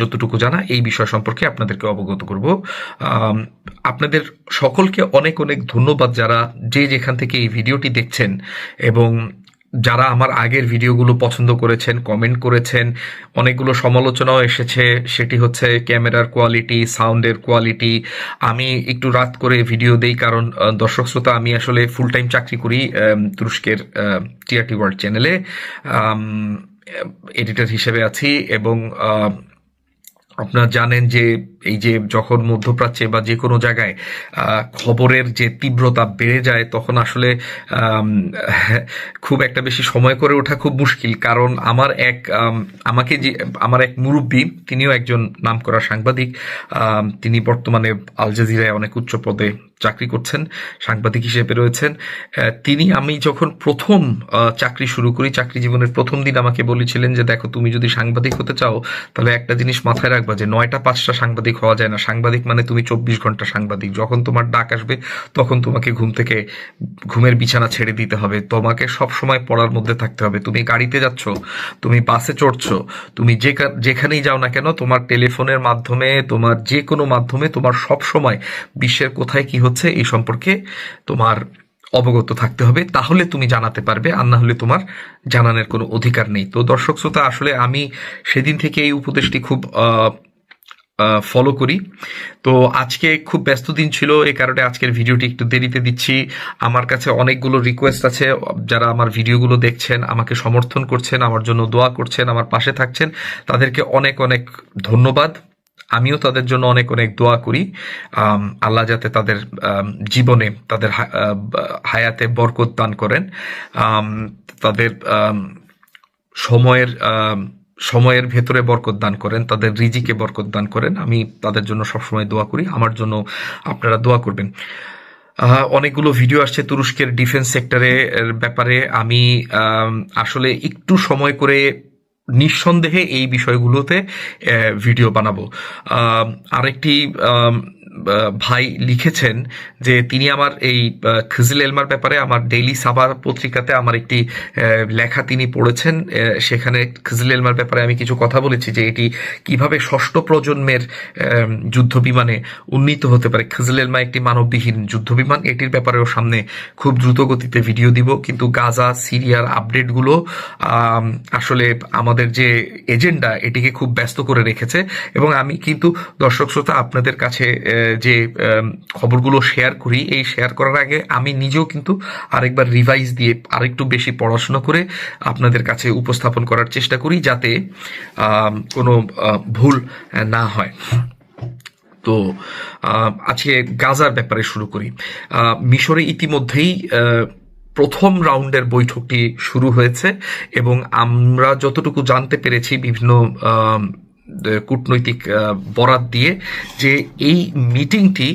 যতটুকু জানা, এই বিষয় সম্পর্কে আপনাদেরকে অবগত করব। আপনাদের সকলকে অনেক অনেক ধন্যবাদ যারা যে যেখান থেকে এই ভিডিওটি দেখছেন এবং যারা আমার আগের ভিডিওগুলো পছন্দ করেছেন কমেন্ট করেছেন, অনেকগুলো সমালোচনাও এসেছে। সেটি হচ্ছে ক্যামেরার কোয়ালিটি সাউন্ডের কোয়ালিটি আমি একটু রাত করে ভিডিও দেই কারণ দর্শক শ্রোতা, আমি আসলে ফুল টাইম চাকরি করি তুরস্কের টিআরটি ওয়ার্ল্ড চ্যানেলে এডিটর হিসেবে আছি এবং আপনারা জানেন যে এই যে যখন মধ্যপ্রাচ্যে বা যে কোনো জায়গায় খবরের যে তীব্রতা বেড়ে যায়, তখন আসলে খুব একটা বেশি সময় করে ওঠা খুব মুশকিল। কারণ আমার এক আমাকে যে, আমার এক মুরব্বী, তিনিও একজন নামকরা সাংবাদিক তিনি বর্তমানে আল জাজিরায় অনেক উচ্চ পদে চাকরি করছেন, সাংবাদিক হিসেবে রয়েছেন। তিনি আমি যখন প্রথম চাকরি শুরু করি, চাকরি জীবনের প্রথম দিন আমাকে বলেছিলেন যে, দেখো, তুমি যদি সাংবাদিক হতে চাও, তাহলে একটা জিনিস মাথায় রাখবা যে নয়টা পাঁচটা সাংবাদিক হওয়া যায় না। সাংবাদিক মানে তুমি চব্বিশ ঘণ্টা সাংবাদিক। যখন তোমার ডাক আসবে, তখন তোমাকে ঘুম থেকে, ঘুমের বিছানা ছেড়ে দিতে হবে। তোমাকে সব সময় পড়ার মধ্যে থাকতে হবে। তুমি গাড়িতে যাচ্ছ, তুমি বাসে চড়ছো, তুমি যে যেখানেই যাও না কেন, তোমার টেলিফোনের মাধ্যমে, তোমার যে কোনো মাধ্যমে তোমার সব সময় বিশ্বের কোথায় কি হচ্ছে এই সম্পর্কে তোমার অবগত থাকতে হবে, তাহলে তুমি জানাতে পারবে, আর না হলে তোমার জানানোর কোনো অধিকার নেই। তো দর্শক শ্রোতা, আসলে আমি সেদিন থেকে এই উপদেশটি খুব ফলো করি। তো আজকে খুব ব্যস্ত দিন ছিল এই কারণে আজকের ভিডিওটি একটু দেরিতে দিচ্ছি। আমার কাছে অনেকগুলো রিকোয়েস্ট আছে, যারা আমার ভিডিওগুলো দেখছেন, আমাকে সমর্থন করছেন, আমার জন্য দোয়া করছেন, আমার পাশে থাকছেন, তাদেরকে অনেক অনেক ধন্যবাদ। আমিও তাদের জন্য অনেক অনেক দোয়া করি। আল্লাহ যাতে তাদের জীবনে তাদের হায়াতে বরকত দান করেন। তাদের সময়ের সময়ের ভেতরে বরকত দান করেন, তাদের রিজিকে বরকত দান করেন। আমি তাদের জন্য সবসময় দোয়া করি, আমার জন্য আপনারা দোয়া করবেন। অনেকগুলো ভিডিও আসছে তুরস্কের ডিফেন্স সেক্টরে ব্যাপারে। আমি, আসলে একটু সময় করে নিঃসন্দেহে এই বিষয়গুলোতে ভিডিও বানাবো। আরেকটি ভাই লিখেছেন যে তিনি আমার এই খিজিল এলমার ব্যাপারে আমার ডেইলি সাবার পত্রিকাতে আমার একটি লেখা তিনি পড়েছেন সেখানে খিজিল এলমার ব্যাপারে আমি কিছু কথা বলেছি যে এটি কীভাবে ষষ্ঠ প্রজন্মের যুদ্ধ বিমানে উন্নীত হতে পারে। খিজিল এলমা একটি মানববিহীন যুদ্ধ বিমান এটির ব্যাপারেও সামনে খুব দ্রুত গতিতে ভিডিও দিব, কিন্তু গাজা, সিরিয়ার আপডেটগুলো আসলে আমাদের যে এজেন্ডা, এটিকে খুব ব্যস্ত করে রেখেছে। এবং আমি কিন্তু দর্শক শ্রোতা আপনাদের কাছে যে খবরগুলো শেয়ার করি, এই শেয়ার করার আগে আমি নিজেও কিন্তু আরেকবার রিভাইজ দিয়ে আরেকটু বেশি পড়াশোনা করে আপনাদের কাছে উপস্থাপন করার চেষ্টা করি যাতে কোনো ভুল না হয়। তো আজকে গাজার ব্যাপারে শুরু করি। মিশরে ইতিমধ্যেই প্রথম রাউন্ডের বৈঠকটি শুরু হয়েছে এবং আমরা যতটুকু জানতে পেরেছি বিভিন্ন কূটনৈতিক বরাত দিয়ে যে এই মিটিংটি